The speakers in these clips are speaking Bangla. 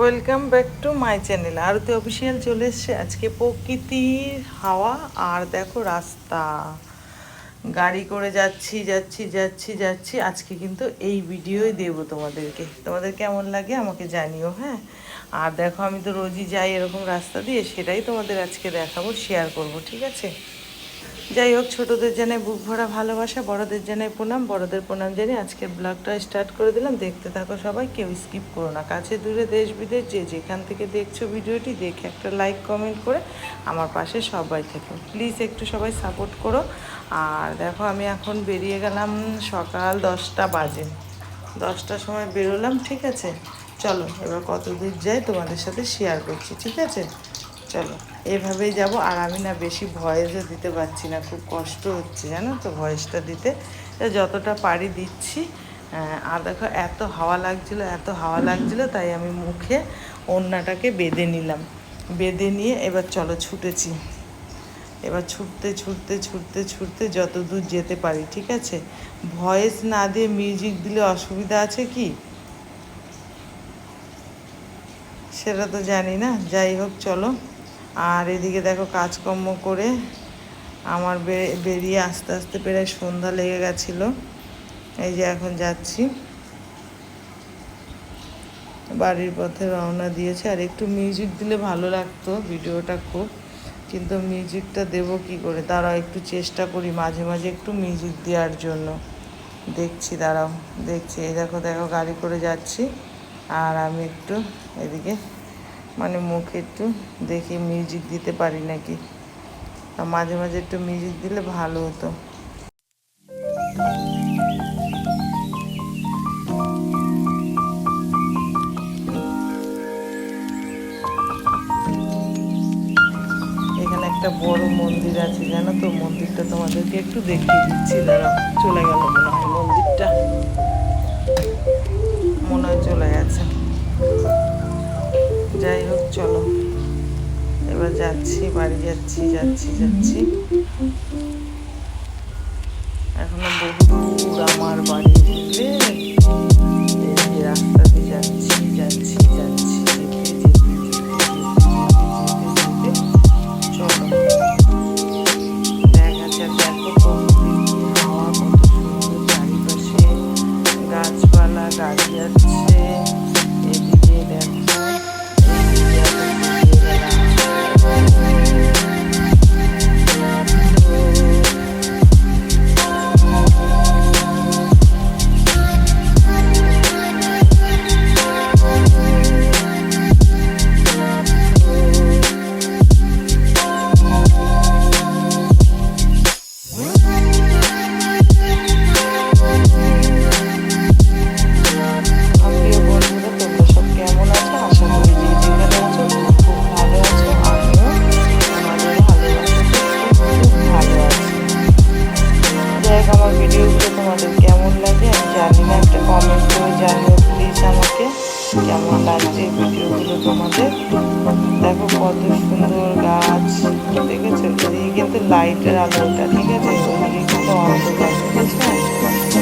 Welcome back to my channel Arati official চলে এসছে আজকে প্রকৃতির হাওয়া আর দেখো রাস্তা। গাড়ি করে যাচ্ছি যাচ্ছি যাচ্ছি যাচ্ছি। আজকে কিন্তু এই ভিডিওই দেব তোমাদেরকে। তোমাদের কেমন লাগে আমাকে জানিও হ্যাঁ? আর দেখো আমি তো রোজই যাই এরকম রাস্তা দিয়ে, সেটাই তোমাদের আজকে দেখাবো শেয়ার করব, ঠিক আছে? যাই হোক, ছোটদের জানাই বুক ভরা ভালোবাসা, বড়দের জানাই প্রণাম, বড়দের প্রণাম জানিয়ে আজকের ব্লগটা স্টার্ট করে দিলাম। দেখতে থাকো সবাই, কেউ স্কিপ করো না। কাছে দূরে দেশ, বিদেশ, যে যেখান থেকে দেখছ ভিডিওটি, দেখে একটা লাইক কমেন্ট করে আমার পাশে সবাই থেকো। প্লিজ একটু সবাই সাপোর্ট করো। আর দেখো, আমি এখন বেরিয়ে গেলাম সকাল দশটা বাজে। দশটার সময় বেরোলাম, ঠিক আছে? চলো, এবার কত দূর যাই তোমাদের সাথে শেয়ার করছি, ঠিক আছে? চলো, এভাবেই যাব। আর আমি না বেশি ভয়েসও দিতে পারছি না, খুব কষ্ট হচ্ছে, জানো তো ভয়েসটা দিতে। যতটা পারি দিচ্ছি। আর দেখো, এত হাওয়া লাগছিল, এত হাওয়া লাগছিল, তাই আমি মুখে ওড়নাটাকে বেঁধে নিলাম। বেঁধে নিয়ে এবার চলো ছুটেছি। এবার ছুটতে ছুটতে ছুটতে ছুটতে যত দূর যেতে পারি, ঠিক আছে? ভয়েস না দিয়ে মিউজিক দিলে অসুবিধা আছে কি? সেটা তো জানি না। যাই হোক, চলো। আর এদিকে দেখো কাজকর্ম করে আমার বেরিয়ে আস্তে আস্তে প্রায় সন্ধ্যা লেগে গেছিল। এই যে এখন যাচ্ছি। বাড়ির পথে রওনা দিয়েছে। আর একটু মিউজিক দিলে ভালো লাগতো ভিডিওটা খুব। কিন্তু মিউজিকটা দেবো কি করে? দাঁড়াও, একটু চেষ্টা করি মাঝে মাঝে একটু মিউজিক দেওয়ার জন্য। দেখছি, দাঁড়াও, দেখছি। এই দেখো দেখো, গাড়ি করে যাচ্ছি। আর আমি একটু এদিকে মানে মুখে একটু দেখি মিউজিক দিতে পারি নাকি। মাঝে মাঝে একটু মিউজিক দিলে ভালো হতো। এখানে একটা বড় মন্দির আছে, জানো তো? মন্দিরটা তোমাদেরকে একটু দেখিয়ে দিচ্ছি, দাঁড়াও, চলে গেল মনে হয়। যাচ্ছি, বাড়ি যাচ্ছি যাচ্ছি যাচ্ছি। এখনও বহু দূর আমার বাড়ি বুঝলে রাস্তা যাচ্ছি যাচ্ছি যাচ্ছি, যেতে যেতে যেতে তোমাদের কেমন লাগে আমি জানি না, একটা কমেন্ট করে জানিও প্লিজ আমাকে। কেমন লাগছে ভিডিওগুলো তোমাদের? দেখো কত সুন্দর গাছ, দেখেছ? এদিকে কিন্তু লাইটের আলোটা, ঠিক আছে? ওদিকে কিন্তু অন্ধকার, বুঝেছ?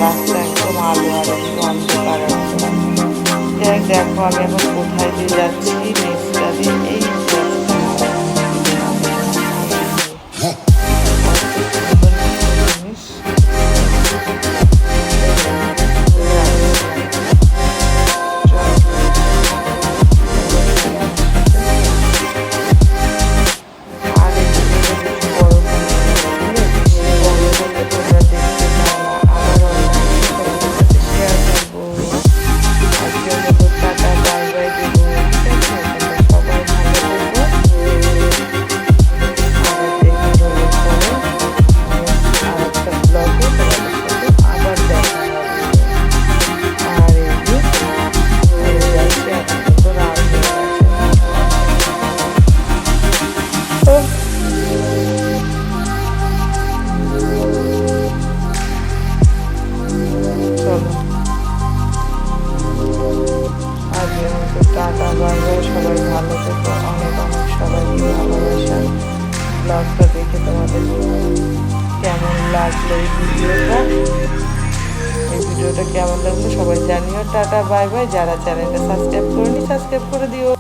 রাস্তা একদম আলো আর একটু অন্ধকার দেখো আমি এখন কোথায় দিয়ে যাচ্ছি নেক্সটটা দিয়ে এই ভালো অনেক অনেক সবাইকে ভালোবাসা ব্লগটা দেখে তোমাদের কেমন লাগল এই ভিডিওটা? এই ভিডিওটা কেমন লাগল সবাই জানিও। Tata, bye bye. যারা চ্যানেলটা সাবস্ক্রাইব করেনি, সাবস্ক্রাইব করে দিও।